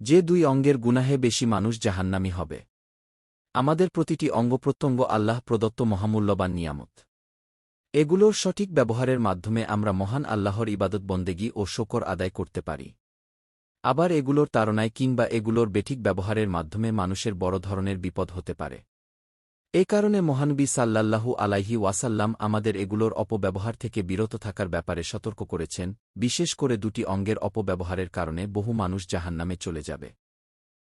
যে দুই অঙ্গের গুনাহে বেশি মানুষ জাহান্নামি হবে। আমাদের প্রতিটি অঙ্গপ্রত্যঙ্গ আল্লাহ প্রদত্ত মহামূল্যবান নিয়ামত। এগুলোর সঠিক ব্যবহারের মাধ্যমে আমরা মহান আল্লাহর ইবাদত বন্দেগী ও শোকর আদায় করতে পারি। আবার এগুলোর তাড়নায় কিংবা এগুলোর বেঠিক ব্যবহারের মাধ্যমে মানুষের বড় ধরনের বিপদ হতে পারে। এ কারণে মহানবী সাল্লাল্লাহু আলাইহি ওয়াসাল্লাম আমাদের এগুলোর অপব্যবহার থেকে বিরত থাকার ব্যাপারে সতর্ক করেছেন, বিশেষ করে দুটি অঙ্গের অপব্যবহারের কারণে বহু মানুষ জাহান্নামে চলে যাবে।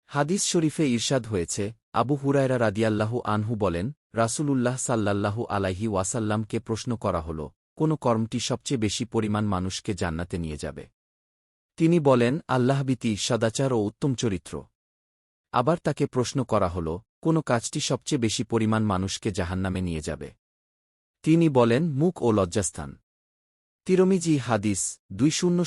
হাদিস শরীফে ঈর্ষাদ হয়েছে, আবু হুরায়রা রাদিয়াল্লাহু আনহু বলেন, রাসূলুল্লাহ সাল্লাল্লাহু আলাইহি ওয়াসাল্লামকে প্রশ্ন করা হল, কোন কর্মটি সবচেয়ে বেশি পরিমাণ মানুষকে জান্নাতে নিয়ে যাবে? তিনি বলেন আল্লাহবিতি সদাচার ও উত্তম চরিত্র। আবার তাকে প্রশ্ন করা হল কোন কাজটি সবচেয়ে বেশি পরিমাণ মানুষকে জাহান্নামে নিয়ে যাবে। তিনি বলেন, মুখ ও লজ্জাস্থান। তিরমিজি হাদিস দুই শূন্য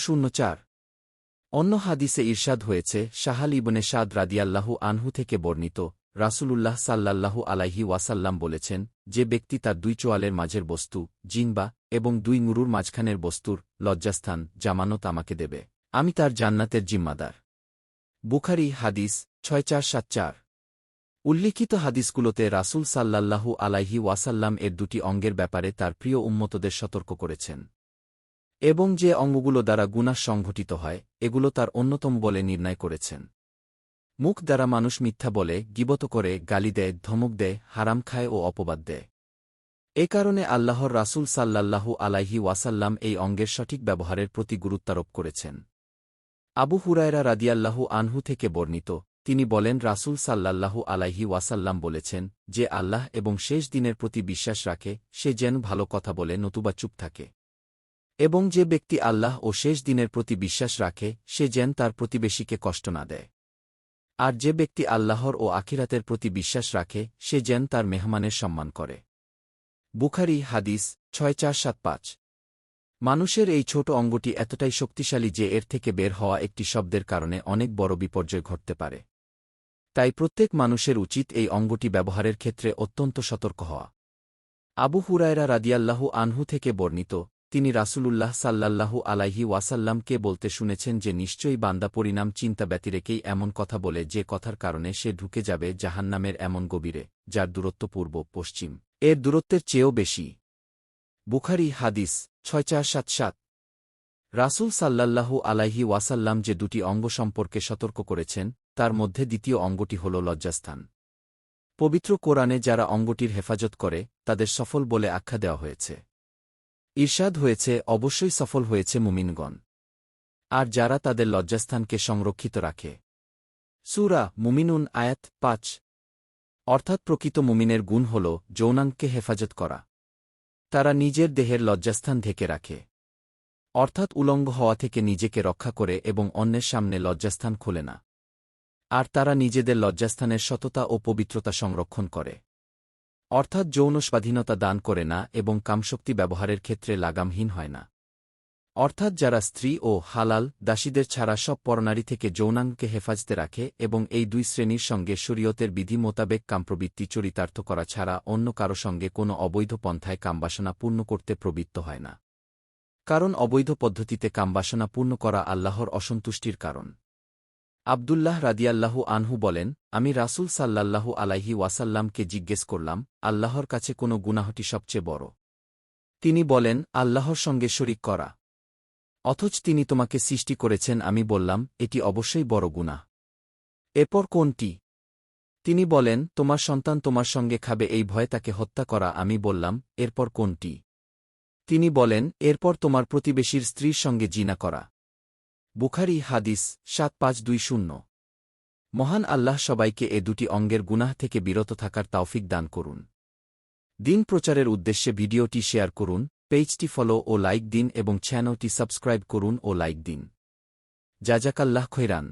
অন্য হাদিসে ঈর্ষাদ হয়েছে, শাহাল ইবনে সাদ রাদিয়াল্লাহু আনহু থেকে বর্ণিত, রাসূলুল্লাহ সাল্লাল্লাহু আলাইহি ওয়াসাল্লাম বলেছেন, যে ব্যক্তি তার দুই চোয়ালের মাঝের বস্তু জিনবা এবং দুই মুরুর মাঝখানের বস্তুর লজ্জাস্থান, জামানত আমাকে দেবে। আমি তার জান্নাতের জিম্মাদার। বুখারি হাদিস ছয় চার। উল্লিখিত হাদিসগুলোতে রাসূল সাল্লাল্লাহু আলাইহি ওয়াসাল্লাম এর দুটি অঙ্গের ব্যাপারে তার প্রিয় উম্মতদের সতর্ক করেছেন। এবং যে অঙ্গগুলো দ্বারা গুনাহ সংঘটিত হয়, এগুলো তার অন্যতম বলে নির্ণয় করেছেন। মুখ দ্বারা মানুষ মিথ্যা বলে, গিবত করে, গালি দেয়, ধমক দেয়, হারাম খায় ও অপবাদ দেয়। এ কারণে আল্লাহর রাসূল সাল্লাল্লাহু আলাইহি ওয়াসাল্লাম এই অঙ্গের সঠিক ব্যবহারের প্রতি গুরুত্বারোপ করেছেন। আবু হুরায়রা রাদিয়াল্লাহু আনহু থেকে বর্ণিত তিনি বলেন, রাসূল সাল্লাল্লাহু আলাইহি ওয়াসাল্লাম বলেছেন যে আল্লাহ এবং শেষ দিনের প্রতি বিশ্বাস রাখে, সে যেন ভালো কথা বলে, নতুবা চুপ থাকে। এবং যে ব্যক্তি আল্লাহ ও শেষ দিনের প্রতি বিশ্বাস রাখে, সে যেন তার প্রতিবেশীকে কষ্ট না দেয়। আর যে ব্যক্তি আল্লাহর ও আখিরাতের প্রতি বিশ্বাস রাখে, সে যেন তার মেহমানের সম্মান করে। বুখারি, হাদিস, ছয় চার সাত পাঁচ। মানুষের এই ছোট অঙ্গটি এতটাই শক্তিশালী যে এর থেকে বের হওয়া একটি শব্দের কারণে অনেক বড় বিপর্যয় ঘটতে পারে। তাই প্রত্যেক মানুষের উচিত এই অঙ্গটি ব্যবহারের ক্ষেত্রে অত্যন্ত সতর্ক হওয়া। আবু হুরায়রা রাদিয়াল্লাহু আনহু থেকে বর্ণিত, তিনি রাসূলুল্লাহ সাল্লাল্লাহু আলাইহি ওয়াসাল্লামকে বলতে শুনেছেন যে নিশ্চয়ই বান্দা পরিণাম চিন্তা ব্যতিরেকেই এমন কথা বলে যে কথার কারণে সে ঢুকে যাবে জাহান্নামের এমন গভীরে, যার দূরত্ব পূর্ব, পশ্চিম। এর দূরত্বের চেয়েও বেশি। বুখারি হাদিস, ছয় চার সাত সাত। রাসূল সাল্লাল্লাহু আলাইহি ওয়াসাল্লাম যে দুটি অঙ্গ সম্পর্কে সতর্ক করেছেন তার মধ্যে দ্বিতীয় অঙ্গটি হল লজ্জাস্থান। পবিত্র কোরআনে যারা অঙ্গটির হেফাজত করে, তাদের সফল বলে আখ্যা দেওয়া হয়েছে। ঈর্ষাদ হয়েছে, অবশ্যই সফল হয়েছে মুমিনগণ। আর যারা তাদের লজ্জাস্থানকে সংরক্ষিত রাখে। সুরা মুমিনুন, আয়াত পাঁচ। অর্থাৎ প্রকৃত মুমিনের গুণ হল যৌনাঙ্গকে হেফাজত করা। তারা নিজের দেহের লজ্জাস্থান ঢেকে রাখে। অর্থাৎ উলঙ্গ হওয়া থেকে নিজেকে রক্ষা করে এবং অন্যের সামনে লজ্জাস্থান খোলে না। তারা নিজেদের লজ্জাস্থানের সততা ও পবিত্রতা সংরক্ষণ করে। অর্থাৎ যৌন স্বাধীনতা দান করে না এবং কামশক্তি ব্যবহারের ক্ষেত্রে লাগামহীন হয় না। অর্থাৎ যারা স্ত্রী ও হালাল, দাসীদের ছাড়া সব পরনারী থেকে যৌনাঙ্গকে হেফাজতে রাখে এবং এই দুই শ্রেণির সঙ্গে শরীয়তের বিধি মোতাবেক কামপ্রবৃত্তি চরিতার্থ করা ছাড়া অন্য কারও সঙ্গে কোনো অবৈধ পন্থায় কামবাসনা পূর্ণ করতে প্রবৃত্ত হয় না। কারণ অবৈধ পদ্ধতিতে কামবাসনা পূর্ণ করা আল্লাহর অসন্তুষ্টির কারণ। আবদুল্লাহ রাদিয়াল্লাহু আনহু বলেন, আমি রাসূল সাল্লাল্লাহু আলাইহি ওয়াসাল্লামকে জিজ্ঞেস করলাম, আল্লাহর কাছে কোনো গুনাহটি সবচেয়ে বড়? তিনি বলেন, আল্লাহর সঙ্গে শরিক করা। অথচ তিনি তোমাকে সৃষ্টি করেছেন, আমি বললাম, এটি অবশ্যই বড় গুনাহ। এরপর কোনটি? তিনি বলেন, তোমার সন্তান তোমার সঙ্গে খাবে, এই ভয় তাকে হত্যা করা, আমি বললাম, এরপর কোনটি? তিনি বলেন, এরপর তোমার প্রতিবেশীর স্ত্রীর সঙ্গে জিনা করা। বুখারি হাদিস সাত পাঁচ দুই শূন্য। মহান আল্লাহ সবাইকে এ দুটি অঙ্গের গুনাহ থেকে বিরত থাকার তাওফিক দান করুন। দিন প্রচারের উদ্দেশ্যে ভিডিওটি শেয়ার করুন, পেজটি ফলো ও লাইক দিন এবং চ্যানেলটি সাবস্ক্রাইব করুন ও লাইক দিন। জাজাকাল্লাহ খৈরান।